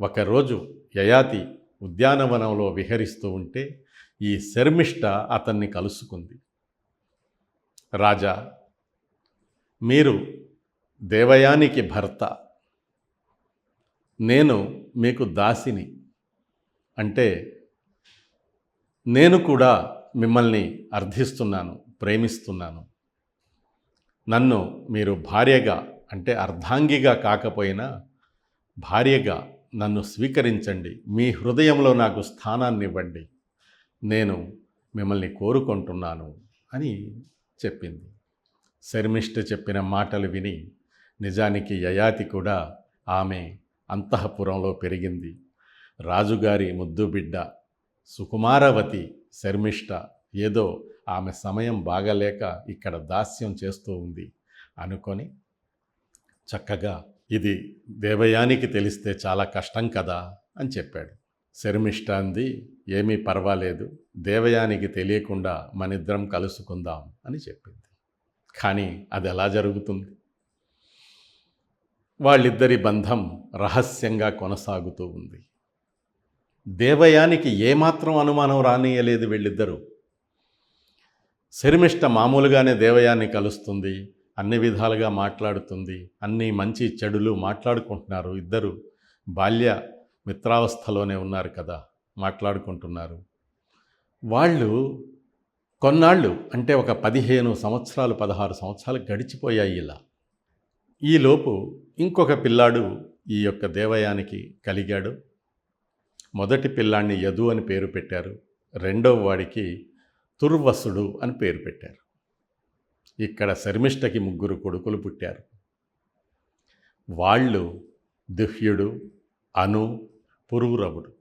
ఒకరోజు యయాతి ఉద్యానవనంలో విహరిస్తూ ఉంటే ఈ శర్మిష్ట అతన్ని కలుసుకుంది. రాజా మీరు దేవయానికి భర్త. నేను మీకు దాసిని. అంటే నేను కూడా మిమ్మల్ని అర్థిస్తున్నాను ప్రేమిస్తున్నాను. నన్ను మీరు భార్యగా అంటే అర్ధాంగిగా కాకపోయినా భార్యగా నన్ను స్వీకరించండి. మీ హృదయంలో నాకు స్థానాన్ని ఇవ్వండి నేను మిమ్మల్ని కోరుకుంటున్నాను అని చెప్పింది. శర్మిష్ఠ చెప్పిన మాటలు విని నిజానికి యయాతి కూడా ఆమె అంతఃపురంలో పెరిగింది. రాజుగారి ముద్దుబిడ్డ సుకుమారవతి శర్మిష్ట ఏదో ఆమె సమయం బాగలేక ఇక్కడ దాస్యం చేస్తూ ఉంది అనుకొని చక్కగా ఇది దేవయానికి తెలిస్తే చాలా కష్టం కదా అని చెప్పాడు. శర్మిష్ట అంది ఏమీ పర్వాలేదు దేవయానికి తెలియకుండా మనిద్దరం కలుసుకుందాం అని చెప్పింది. కానీ అది ఎలా జరుగుతుంది? వాళ్ళిద్దరి బంధం రహస్యంగా కొనసాగుతూ ఉంది. దేవయానికి ఏమాత్రం అనుమానం రానియలేదు వీళ్ళిద్దరూ. శర్మిష్ట మామూలుగానే దేవయాన్ని కలుస్తుంది అన్ని విధాలుగా మాట్లాడుతుంది అన్ని మంచి చెడులు మాట్లాడుకుంటున్నారు. ఇద్దరు బాల్య మిత్రావస్థలోనే ఉన్నారు కదా మాట్లాడుకుంటున్నారు. వాళ్ళు కొన్నాళ్ళు అంటే ఒక పదిహేను సంవత్సరాలు పదహారు సంవత్సరాలు గడిచిపోయాయి ఇలా. ఈలోపు ఇంకొక పిల్లాడు ఈ యొక్క దేవయానికి కలిగాడు. మొదటి పిల్లాన్ని యదు అని పేరు పెట్టారు. రెండవ వాడికి తుర్వసుడు అని పేరు పెట్టారు. ఇక్కడ శర్మిష్ఠకి ముగ్గురు కొడుకులు పుట్టారు. వాళ్ళు దుహ్యుడు అను పురూరవుడు.